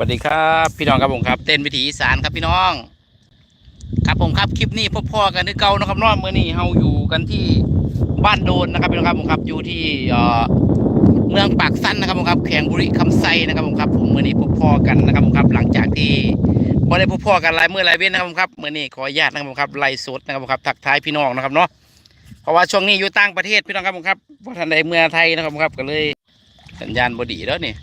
สวัสดีครับพี่น้องครับผมครับเต้นวิถีอีสานครับพี่น้อง ครับผมครับคลิปนี้พบพ่อกันที่เก่านะครับน้องเมื่อนี้เฮาอยู่กันที่บ้านโดนนะครับพี่น้องครับผมครับอยู่ที่เอ่อเมืองปากสั้นนะครับผมครับแขวงบุรีคำไซนะครับผมครับผมเมื่อนี้พบพ่อกันนะครับผมครับหลังจากที่พอได้พบพ่อกันหลายเมื่อหลายเว้นนะครับผมครับเมื่อนี้ขออนุญาตนะครับผมครับไล่สดนะครับผมครับทักทายพี่น้องนะครับเนาะเพราะว่าช่วงนี้อยู่ต่างประเทศพี่น้องครับผมครับพอทันใดเมื่อไทยนะครับผมครับก็เลยสัญญาณบดีแล้วนี่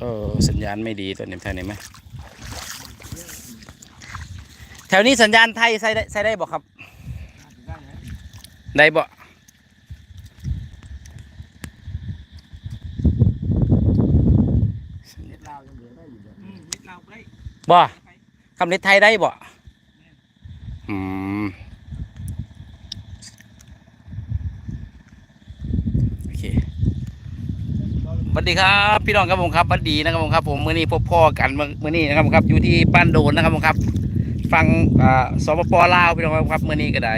เออสัญญาณไม่ดีตัวนี้แถวนี้ไหมแถวนี้สัญญาณไทยใช้ได้ใช้ได้บอกครับ ได้บ่บ่คำนี้ไทยได้บ่อืมโอเค ส วัสดีครับพี่น้องครับผมครับสวัสดีนะครับผมครับ ผมมื่อนี้พบพ่อกันเมื่อนี้นะครับผมครับ อยู่ที่บ้านโดนนะครับผมครับ ฟังอ่าสปปลาวพี่น้องครับมื่อนี้ก็ได้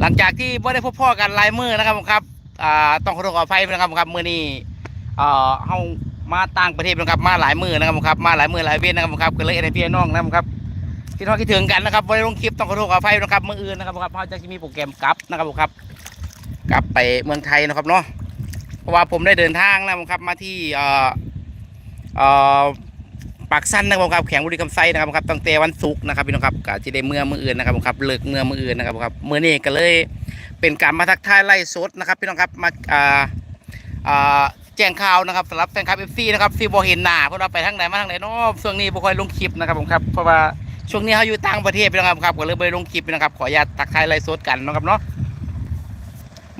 หลังจากที่ไม่ได้พบพ่อกันหลายมือนะครับผมครับต้องขอโทษขออภัยนะครับผมครับมื่อนี้อ่เฮามาต่างประเทศนะครับมาหลายมือนะครับผมครับมาหลายมือหลายเว้นนะครับผมครับก็เลยให้พี่น้องนะครับผมครับพี่น้องคิดถึงกันนะครับไม่ได้ลงคลิปต้องขอโทษขออภัยนะครับมื่ออื่นนะครับผมครับเขาจะมีโปรแกรมกลับนะครับผมครับ กลับไปเมืองไทยนะครับเนาะ เพราะว่าผมได้เดินทางนะครับมาที่เอ่อเอ่อปากสั้นนะครับครับแข่งบุรีคำไซนะครับครับตั้งแต่วันศุกร์นะครับพี่น้องครับก็จะได้เมื่อมืออื่นนะครับผมครับเลิกเมื่อมืออื่นนะครับผมครับเมื่อนี้ก็เลยเป็นการมาทักทายไล่สดนะครับพี่น้องครับมาอ่าอ่าแจ้งข่าวนะครับสำหรับแฟนคลับเอฟซีนะครับที่บ่เห็นหน้าเพราะเราไปทางไหนมาทางไหนเนาะช่วงนี้บ่ค่อยลงคลิปนะครับผมครับเพราะว่าช่วงนี้เขาอยู่ต่างประเทศพี่น้องครับก็เลยไปลงคลิปน้องครับขออนุญาตทักทายไล่สดกันนะครับเนาะ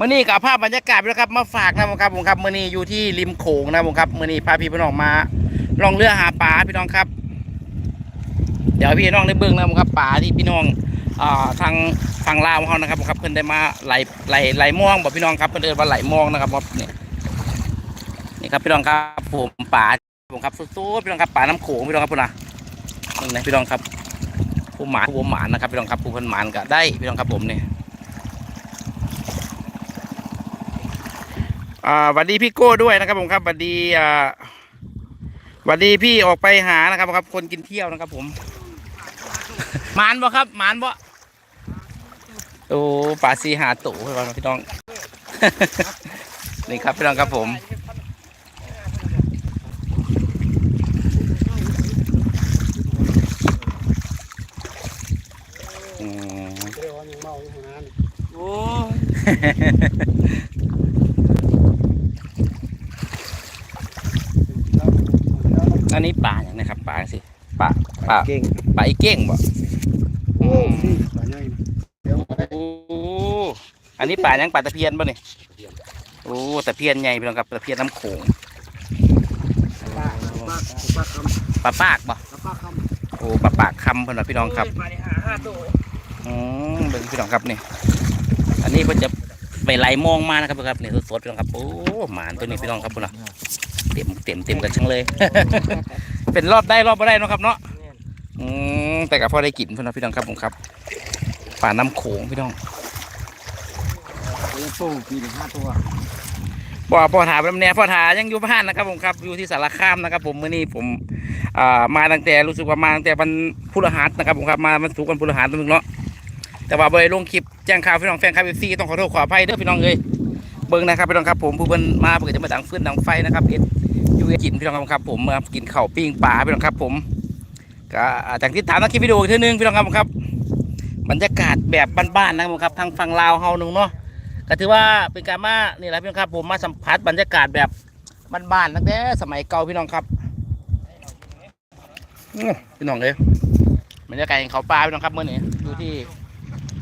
มื่อนี้กับภาพบรรยากาศนะครับ มาฝากนะครับผมครับมื่อนี้อยู่ที่ริมโขงนะผมครับมื่อนี้พาพี่พี่น้องมาลองเรือหาปลาพี่น้องครับ เดี๋ยวพี่น้องได้เบื้องนะครับปลาที่พี่น้องอทางฝั่งลาวเขานะครับผมครับเพิ่นได้มาไหลไหลไหลม่วงบอกพี่น้องครับเพิ่นเดินมาไหลม่วงนะครับครับนี่นี่ครับพี่น้องครับผมปลาผมครับสู้ๆพี่น้องครับปลาน้ำโขงพี่น้องครับพุ่นนะนี่นะพี่น้องครับผู้หมานผู้หมานนะครับพี่น้องครับผู้พันหมานก็ได้พี่น้องครับผมเนี่ย อ่าสวัสดีพี่โก้ด้วยนะครับผมครับสวัสดีอ่าสวัสดีพี่ออกไปหานะครับครับ คนกินเที่ยวนะครับ ผมหมานบ่ครับหมานบ่โอ้ปลาซีหาตู่พี่น้องพี่น้อง นี่ครับพี่น้องครับผมอืมโอ้ย อั นนี้ปลาอย่างนะครับปลาสิปลาปลาเก่งปลาอีเก้งบ่โอ้พี่ปลาใหญ่เดี๋ยวโอ้อันนี้ปลายังปลาตะเพียนป่ะนี่โอ้ตะเพียนใหญ่พี่น้องครับตะเพียนน้ำโขงปลาปลาปลาคำปลาปากบ่ปลาปลาคำโอ้ปลาปากคำเพื่อนว่าพี่น้องครับปลาเนี่ยหาห้าตัวอืมเบิ่งพี่น้องครับนี่อันนี้เพิ่นจะไปไหลมองมานะครับพี่น้องครับนี่สดๆพี่น้องครับโอ้หมานตัวนี้พี่น้องครับพุ่นน่ะเต็มเต็มเต็มกันช่างเลย เป็นรอบได้รอบไม่ได้เนาะครับเนาะอืมแต่กับพ่อได้กินเพื่อนว่าพี่น้องครับผมครับปลาน้ำโขงพี่น้องตู้ปีหนึ่งห้าตัวบ่พ่อถามลำแน่พ่อถายังอยู่บ้านนะครับผมครับอยู่ที่สารคามนะครับ ผมเมื่อนี้ผมอ่ามาตั้งแต่รู้สึกว่ามาตั้งแต่วันพฤหัสนะครับผมครับมาวันศุกร์วันพฤหัสตัวนึงเนาะแต่ว่าบ่ได้ลงคลิปแจ้งข่าวพี่น้องแฟนคลับเอฟซีต้องขอโทษขออภัยเด้อพี่น้องเอ้ย เบิ่งนะครับพี่น้องครับผมผู้เพิ่นมาเพื่อจะมาดังฟืนดังไฟนะครับเอ็ดยู่กินพี่น้องครับผมมากินข้าวปิ้งปลาพี่น้องครับผมก็จากที่ตามนักคลิปวิดีโอทีนึงพี่น้องครับผมครับ บรรยากาศแบบบ้านๆนะครับครับทางฝั่งลาวเฮานึงเนาะก็ถือว่าเป็นการมานี่แหละพี่น้องครับผมมาสัมผัสบรรยากาศแบบบ้านๆตั้งแต่สมัยเก่าพี่น้องครับพี่น้องเลยบรรยากาศของเขาปลาพี่น้องครับเมื่อนี้อยู่ที่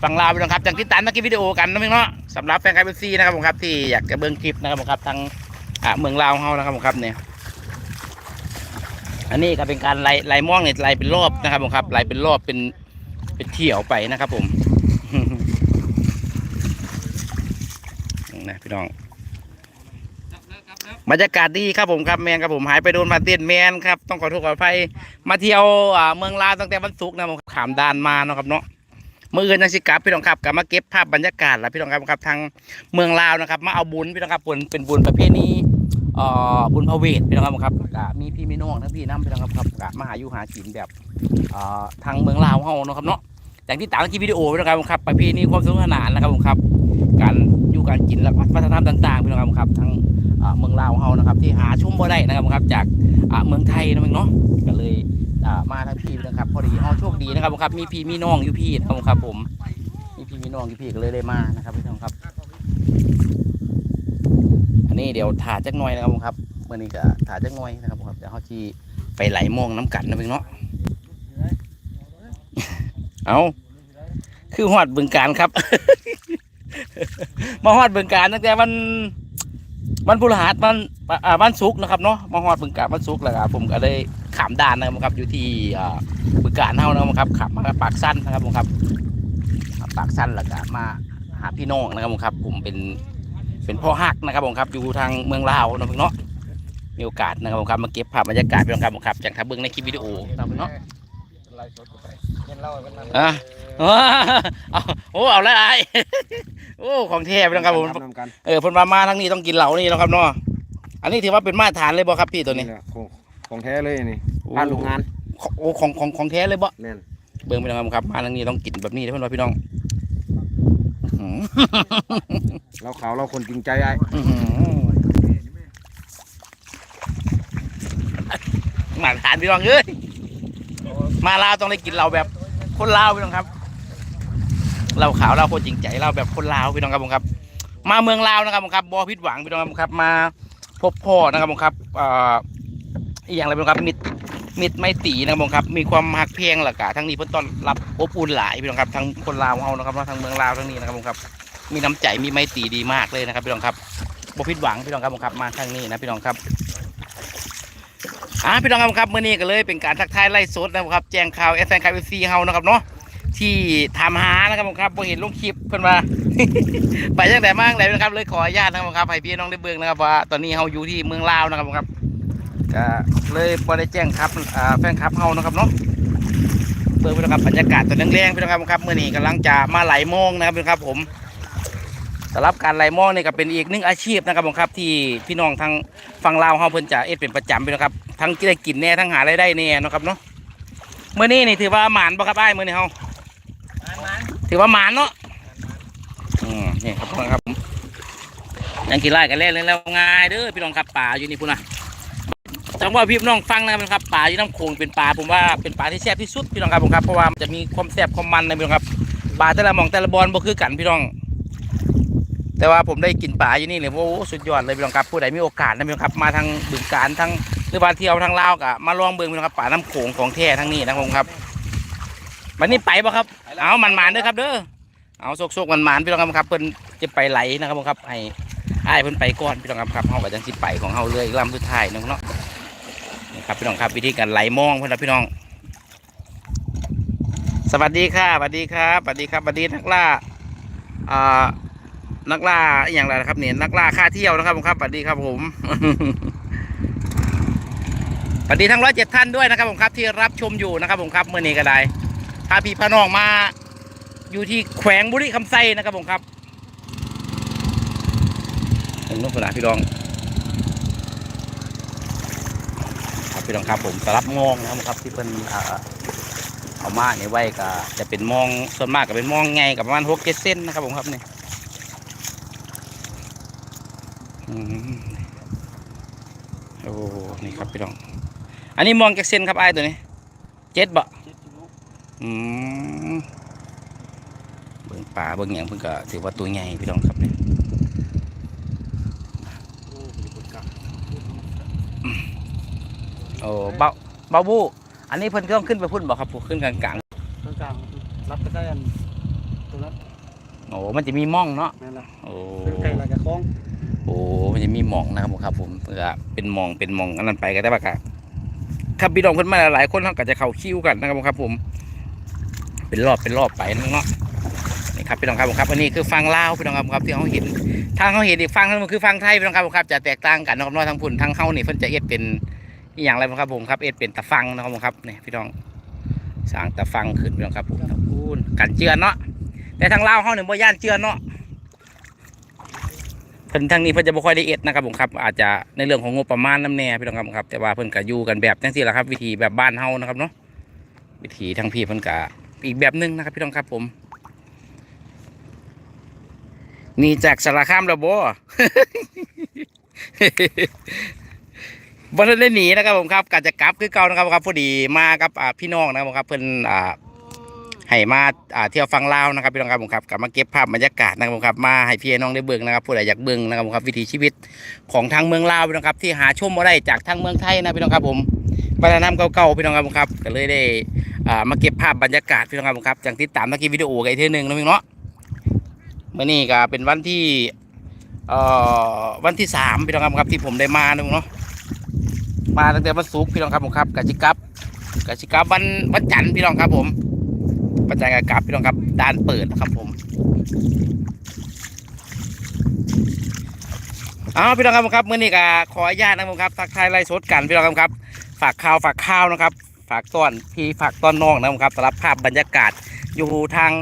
ฝั่งลาวพี่น้องครับจากที่ตันนักกินวิดีโอกันนะพี่น้องสำหรับแฟนคลับเอฟซีนะครับผมครับที่อยากจะเบิ่งคลิปนะครับผมครับทางอ่าเมืองลาวเฮานะครับผมครับเนี่ยอันนี้ก็เป็นการไล่ไล่ม่วงเนี่ยไล่เป็นรอบนะครับผมครับไล่เป็นรอบเป็นเป็นเที่ยวไปนะครับผมนะพี่น้องบรรยากาศดีครับผมครับแมนครับผมหายไปโดนมาเต้นแมนครับต้องขอโทษขออภัยมาเที่ยวอ่าเมืองลาวตั้งแต่วันศุกร์นะผมขามดานมาเนาะครับเนาะ มื่ออื่นจังสิกลับพี่น้องครับกลับมาเก็บภาพบรรยากาศแล้วพี่น้องครับครับทางเมืองลาวนะครับ มาเอาบุญพี่น้องครับบุญเป็นบุญประเภทนี้เอ่อบุญพระเวทพี่น้องครับครับก็มีพี่มีน้องทั้งพี่น้ำพี่น้องครับครับก็มาหาอยู่หากินแบบเอ่อทางเมืองลาวเฮาเนาะครับเนาะอย่างที่ต่างที่วิดีโอพี่น้องครับครับประเพณีความสนุกสนานนะครับผมครับ การอยู่การกินและวัฒนธรรมต่างๆพี่น้องครับครับทางเมืองลาวเฮานะครับ ที่หาชมบ่ได้นะครับผมครับจากเมืองไทยนะมึงเนาะก็เลย อ่ามาทั้งพี่นะครับ พอดีเฮาโชคดีนะครับผมครับ มีพี่มีน้องอยู่พี่นะครับผมครับ ผม มีพี่มีน้องอยู่พี่ก็เลยได้มานะครับพี่น้องครับ อันนี้เดี๋ยวถ่าจักหน่อยนะครับผมครับเมื่อนี้ก็ถ่าจักหน่อยนะครับผมครับเดี๋ยวเขาจีไปไหลมองน้ำกันนะพี่เนาะเอาคือหอดบึงการครับ มาหอดบึงการตั้งแต่วันวันพฤหัสวันอ่าวันศุกร์นะครับเนาะมาหอดบึงการวันศุกร์แล้วครับผมก็เลย ขามด่านนะครับครับ อยู่ที่อ่าบึงการเฮานะครับขับมาปากสั้นนะครับผมครับปากสั้นแล้วก็มาหาพี่น้องนะครับผมครับผมเป็นเป็นพ่อฮักนะครับผมครับอยู่ทางเมืองลาวนะพี่เนาะมีโอกาสนะครับผมครับมาเก็บภาพบรรยากาศพี่น้องครับผมครับจากทับเบิ้งในคลิปวิดีโอนะครับพี่เนาะไล่สดไปเห็นเล่าเป็นนั่นอะเอาโอ้เอาแล้วไอ้โอ้ของแท้พี่น้องครับผมนำกันเออเพิ่นมามาทั้งนี้ต้องกินเหล่านี่เนาะครับเนาะอันนี้ถือว่าเป็นมาตรฐานเลยบ่ครับพี่ตัวนี้แหละของ ของแท้เลยนี่บ้านโรงงานของโอ้ของของของแท้เลยบ่แม่นเบิ่งพี่น้องครับมาทั้งนี้ต้องกินแบบนี้เด้อเพิ่นว่าพี่น้องอื้อหือเราขาวเราคนจริงใจไอ้อื้อหือมาตรฐานพี่น้องเอ้ยมาลาวต้องได้กินเราแบบคนลาวพี่น้องครับ เราขาวเราคนจริงใจเราแบบคนลาวพี่น้องครับผมครับ มาเมืองลาวนะครับผมครับบอพิดหวังพี่น้องครับผมครับ มาพบพ่อนะครับผมครับเอย่างไรพี่น้องครับมิตรมิตรไม่ตีนะครับผมครับ มีความหักเพียงหลักกะทั้งนี้เพื่อนต้อนรับอบอุ่นหลายพี่น้องครับทั้งคนลาวเอานะครับทั้งเมืองลาวทั้งนี้นะครับผมครับ มีน้ำใจมีไม่ตีดีมากเลยนะครับพี่น้องครับบอพิดหวังพี่น้องครับผมครับมาทางนี้นะพี่น้องครับอ่าพี่น้องครับครับเมื่อนี้ก็เลยเป็นการทักทายไล่สดนะครับแจ้งข่าวเอฟแฟนคลับเอฟซีเฮานะครับเนาะที่ทำหานะครับผมครับพอเห็นลงคลิปเพิ่นว่าไปจังแต่มากเลยนะครับเลยขออนุญาตนะครับผมครับให้พี่น้องได้เบิ่งนะครับว่าตอนนี้เฮาอยู่ที่เมืองลาวนะครับผมครับ ก็เลยพอได้แจ้งครับอ่าแฟนคลับเฮานะครับเนาะเบิ่งพี่น้องครับบรรยากาศตอนแรงๆพี่น้องครับผมครับเมื่อนี้กำลังจะมาไหลมองนะครับพี่น้องครับผมสำหรับการไหลมองนี่ก็เป็นอีกหนึ่งอาชีพนะครับผมครับที่พี่น้องทางฝั่งลาวเฮาเพิ่นจะเอ็ดเป็นประจำพี่น้องครับทั้งได้กินแน่ทั้งหารายได้แน่เนาะครับเนาะเมื่อนี้นี่ถือว่าหมานบ่ครับไอ้ายมื่อนี้เฮาถือว่าหมานเนาะอืมนี่ครับพี่น้องครับผมยังกินไล่กันเล่นเลยแล้วง่ายเด้อพี่น้องครับป่าอยู่นี่พุ่นนะ จังว่าพี่น้องฟังนะครับป่าอยู่น้ำโขงเป็นป่าผมว่าเป็นป่าที่แซ่บที่สุดพี่น้องครับผมครับเพราะว่ามันจะมีความแซ่บความมันนะพี่น้องครับป่าแต่ละหมองแต่ละบอลบ่คือกันพี่น้อง แต่ว่าผมได้กินป่าอยู่นี่เลยโอ้โหสุดยอดเลยพี่น้องครับผู้ใดมีโอกาสนะพี่น้องครับมาทางบึงการทางหรือว่าเที่ยวทางลาวกะมาลองเบิ่งพี่น้องครับป่าน้ำโขงของแท้ทั้งนี้นะครับผมครับวันนี้ไปบ่ครับเอามันหมานๆเด้อครับเด้อเอาโซกๆมันหมานๆพี่น้องครับเพิ่นจะไปไหลนะครับผมครับให้อ้ายเพิ่นไปก่อนพี่น้องครับครับเฮาก็จังสิไปของเฮาเลยลำสุดท้ายน้องเนาะนี่ ครับพี่น้องครับวิธีการไหลมองเพิ่นนพี่น้อง สวัสดีค่ะสวัสดีครับสวัสดีครับสวัสดีนักล่าอ่านักล่าอย่างไรนะครับเนี่ยนักล่าค่าเที่ยวนะครับผมครับสวัสดีครับผมสวัสดีทั้งร้อยเจ็ดท่านด้วยนะครับผมครับที่รับชมอยู่นะครับผมครับเมื่อนี้ก็ได้พาพี่พาน้องมาอยู่ที่แขวงบุรีคำไซนะครับผมครับเป็นลูกสนาพี่น้องครับ พี่น้องครับผมสลับมองนะครับที่เป็นอ่าเอามาเนี่ยไว้ก็จะเป็นมองส่วนมากก็เป็นมองไงกับประมาณหกเจ็ดเส้นนะครับผมครับนี่อืมโอ้นี่ครับพี่น้อง อันนี้มองจากเส้นครับไอ้ตัวนี้เจ็ดบ่อืมเบิ่งป่าเบิ่งอย่างเพิ่งก็ถือว่าตัวใหญ่พี่น้องครับเนี่ย อ้เบาเบาบูอันนี้เพิ่นต้องขึ้นไปพุ่นบ่ครับผู้ขึ้นกลางกลางรับไปได้อันตรงนั้นๆโอ้มันจะมีม่องเนาะนั่นแหละโอ้เป็นไก่ลายกระคล้องโอ้มันจะมีหมองนะครับผมครับผมเพื่อเป็นหมองเป็นหมองอันนั้นไปก็ได้ปะครับถ้าพี่น้องเพิ่นมาหลายๆคนเขาก็จะเข้าคิวกันนะครับผมครับผม เป็นรอบเป็นรอบไปเนาะนี่ครับพี่น้องครับผมครับอันนี้คือฟังลาวพี่น้องครับผมครับที่เขาเห็น ทางเขาเห็นอีกฟังนึงมันคือฟังไทยพี่น้องครับผมครับจะแตกต่างกันนะครับเนาะทางพุ่นทางเขานี่เพิ่นจะเอ็ดเป็น อหย่างไรบ้างครับผมครับเอ็ดเป็นตะฟังนะครับผมครับนี่พี่น้องสร้างตะฟังขึ้นพี่น้องครับผมพูนกันเจือนเนาะแต่ทางลาวเขาเนี่ยบ่ย่านเจือนเนาะเพิ่นทางนี้เพิ่นจะบ่ค่อยได้เอ็ดนะครับผมครับ อาจจะในเรื่องของงบประมาณน้ำแน่พี่น้องครับแต่ว่าเพิ่นก็อยู่กันแบบจังซี่แหละครับ วิธีแบบบ้านเฮานะครับเนาะวิธีทางพี่เพิ่นก็อีกแบบหนึงนะครับ พี่น้องครับผมนี่จากสารคามแล้วบ่ บ่ทันได้หนีนะครับผมครับกาจะกลับคือเก่านะครับครับพอดีมากับอ่าพี่น้องนะครับผมครับเพิ่นอ่าให้มาอ่าเที่ยวฟังลาวนะครับพี่น้องครับผมครับกลับมาเก็บภาพบรรยากาศนะครับผมครับมาให้พี่น้องได้เบิ่งนะครับผู้ใดอยากเบิ่งนะครับผมครับวิถีชีวิตของทางเมืองลาวพี่น้องครับที่หาชมบ่ได้จากทางเมืองไทยนะพี่น้องครับผมวัฒนธรรมเก่าๆพี่น้องครับผมครับก็เลยได้อ่ามาเก็บภาพบรรยากาศพี่น้องครับผมครับจังติดตามตะกี้วิดีโอกันอีกเทีนึงนะพี่น้องเนาะมื่อนี้ก็เป็นวันที่เอ่อวันที่สามพี่น้องครับผมครับที่ผมได้มานะพี่น้องเนาะ มาตั้งแต่วันศุกร์พี่น้องครับผมครับกสิกับกสิกับวันวันจันทร์พี่น้องครับผมวันจันทร์กับกับพี่น้องครับด่านเปิดนะครับผมเอาพี่น้องครับผมครับเมื่อนี้ก็ขออนุญาตนะครับผมครับทักทายไล่สดกันพี่น้องครับครับ ฝากข่าวฝากข้าวนะครับ ฝากต้อนพี่ฝากต้อนน้องนะครับสำหรับภาพบรรยากาศอยู่ทาง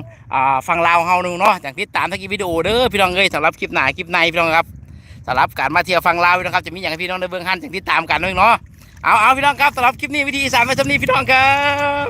ฝั่งลาวเฮานึงเนาะจากที่ตามทักกี้วิดีโอเด้อพี่น้องเอ้ยสำหรับคลิปหน้าคลิปในพี่น้องครับ สำหรับการมาเที่ยวฟังลาวนะครับจะมีอย่างให้พี่น้องได้เบื้องหันอย่างที่ตามกันด้วยเนาะเอาเอาพี่น้องครับสำหรับคลิปนี้วิธีสานไปสำนีพี่น้องครับ